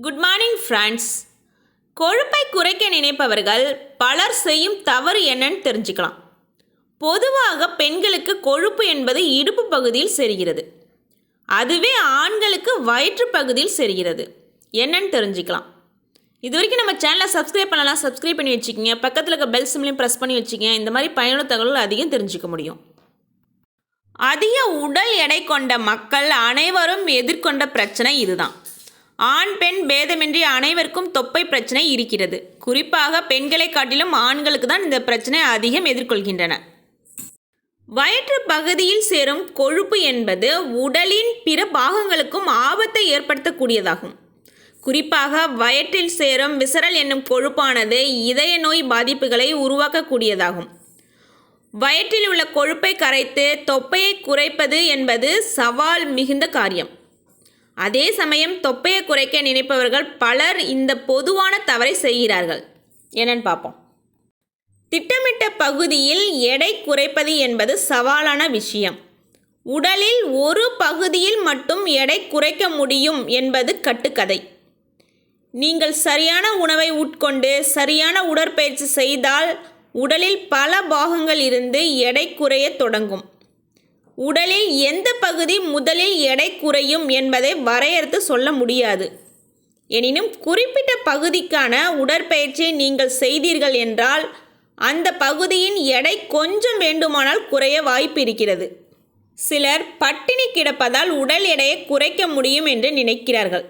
Good morning friends. கொழுப்பை குறைக்க நினைப்பவர்கள் பலர் செய்யும் தவறு என்னன்னு தெரிஞ்சுக்கலாம். பொதுவாக பெண்களுக்கு கொழுப்பு என்பது இடுப்பு பகுதியில் செரிகிறது. அதுவே ஆண்களுக்கு வயிற்று பகுதியில் செரிகிறது. என்னன்னு தெரிஞ்சுக்கலாம். இது வரைக்கும் நம்ம சேனலை சப்ஸ்கிரைப் பண்ணலாம் சப்ஸ்கிரைப் பண்ணி வச்சுக்கோங்க. பக்கத்தில் இருக்க பெல் சிம்லையும் ப்ரெஸ் பண்ணி வச்சுக்கோங்க. இந்த மாதிரி பயனுள்ள தகவல்கள் அதிகம் தெரிஞ்சுக்க முடியும். அதிக உடல் எடை கொண்ட மக்கள் அனைவரும் எதிர்கொண்ட பிரச்சனை இதுதான். ஆண் பெண் பேதமின்றி அனைவருக்கும் தொப்பை பிரச்சனை இருக்கிறது. குறிப்பாக பெண்களை காட்டிலும் ஆண்களுக்கு தான் இந்த பிரச்சனை அதிகம் எதிர்கொள்கின்றன. வயிற்று பகுதியில் சேரும் கொழுப்பு என்பது உடலின் பிற பாகங்களுக்கும் ஆபத்தை ஏற்படுத்தக்கூடியதாகும். குறிப்பாக வயிற்றில் சேரும் விசரல் என்னும் கொழுப்பானது இதய நோய் பாதிப்புகளை உருவாக்கக்கூடியதாகும். வயிற்றில் உள்ள கொழுப்பை கரைத்து தொப்பையை குறைப்பது என்பது சவால் மிகுந்த காரியம். அதே சமயம் தொப்பையை குறைக்க நினைப்பவர்கள் பலர் இந்த பொதுவான தவறை செய்கிறார்கள். என்னன்னு பார்ப்போம். திட்டமிட்ட பகுதியில் எடை குறைப்பது என்பது சவாலான விஷயம். உடலில் ஒரு பகுதியில் மட்டும் எடை குறைக்க முடியும் என்பது கட்டுக்கதை. நீங்கள் சரியான உணவை உட்கொண்டு சரியான உடற்பயிற்சி செய்தால் உடலில் பல பாகங்கள் இருந்து எடை குறையத் தொடங்கும். உடலில் எந்த பகுதி முதலில் எடை குறையும் என்பதை வரையறுத்து சொல்ல முடியாது. எனினும் குறிப்பிட்ட பகுதிக்கான உடற்பயிற்சியை நீங்கள் செய்தீர்கள் என்றால் அந்த பகுதியின் எடை கொஞ்சம் வேண்டுமானால் குறைய வாய்ப்பு இருக்கிறது. சிலர் பட்டினி கிடப்பதால் உடல் எடையை குறைக்க முடியும் என்று நினைக்கிறார்கள்.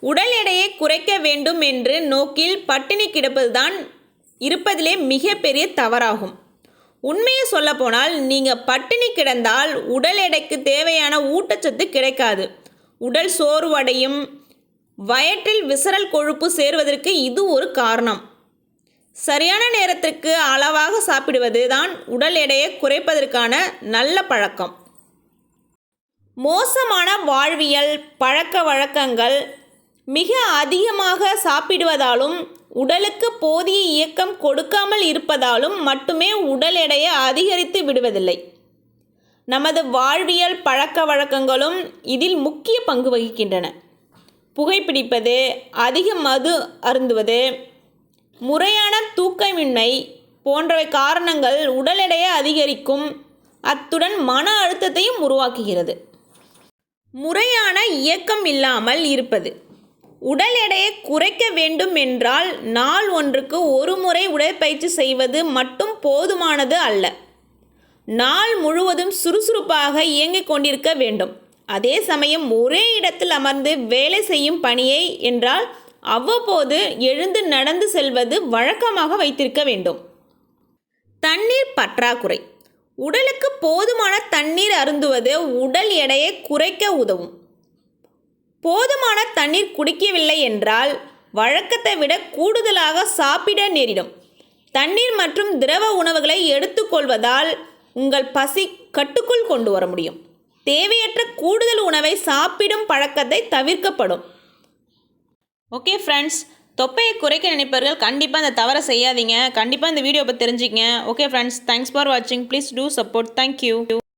உடல் எடையை குறைக்க வேண்டும் என்று நோக்கில் பட்டினி கிடப்பதுதான் இருப்பதிலே மிகப்பெரிய தவறாகும். உண்மையை சொல்லப்போனால் நீங்கள் பட்டினி கிடந்தால் உடல் எடைக்கு தேவையான ஊட்டச்சத்து கிடைக்காது. உடல் சோர்வடையும் வயற்றில் விசரல் கொழுப்பு சேருவதற்கு இது ஒரு காரணம். சரியான நேரத்திற்கு அளவாக சாப்பிடுவது தான் உடல் எடையை குறைப்பதற்கான நல்ல பழக்கம். மோசமான வாழ்வியல் பழக்க வழக்கங்கள் மிக அதிகமாக சாப்பிடுவதாலும் உடலுக்கு போதிய இயக்கம் கொடுக்காமல் இருப்பதாலும் மட்டுமே உடல் எடையை அதிகரித்து விடுவதில்லை. நமது வாழ்வியல் பழக்க வழக்கங்களும் இதில் முக்கிய பங்கு வகிக்கின்றன. புகைப்பிடிப்பது அதிக மது அருந்துவது முறையான தூக்கமின்மை போன்றவை காரணங்கள் உடல் எடையை அதிகரிக்கும் அத்துடன் மன அழுத்தத்தையும் உருவாக்குகிறது. முறையான இயக்கம் இல்லாமல் இருப்பது. உடல் எடையை குறைக்க வேண்டும் என்றால் நாள் ஒன்றுக்கு ஒரு முறை உடற்பயிற்சி செய்வது மட்டும் போதுமானது அல்ல. நாள் முழுவதும் சுறுசுறுப்பாக இயங்கிக் கொண்டிருக்க வேண்டும். அதே சமயம் ஒரே இடத்தில் அமர்ந்து வேலை செய்யும் பணியை என்றால் அவ்வப்போது எழுந்து நடந்து செல்வது வழக்கமாக வைத்திருக்க வேண்டும். தண்ணீர் பற்றாக்குறை. உடலுக்கு போதுமான தண்ணீர் அருந்துவது உடல் எடையை குறைக்க உதவும். போதுமான தண்ணீர் குடிக்கவில்லை என்றால் வழக்கத்தை விட கூடுதலாக சாப்பிட நேரிடும். தண்ணீர் மற்றும் திரவ உணவுகளை எடுத்துக்கொள்வதால் உங்கள் பசி கட்டுக்குள் கொண்டு வர முடியும். தேவையற்ற கூடுதல் உணவை சாப்பிடும் பழக்கத்தை தவிர்க்கப்படும். ஓகே ஃப்ரெண்ட்ஸ் தொப்பையை குறைக்க நினைப்பவர்கள் கண்டிப்பாக அந்த தவறை செய்யாதீங்க. கண்டிப்பாக இந்த வீடியோ பற்றி தெரிஞ்சிக்கங்க. ஓகே ஃப்ரெண்ட்ஸ் தேங்க்ஸ் ஃபார் வாட்சிங் please do support thank you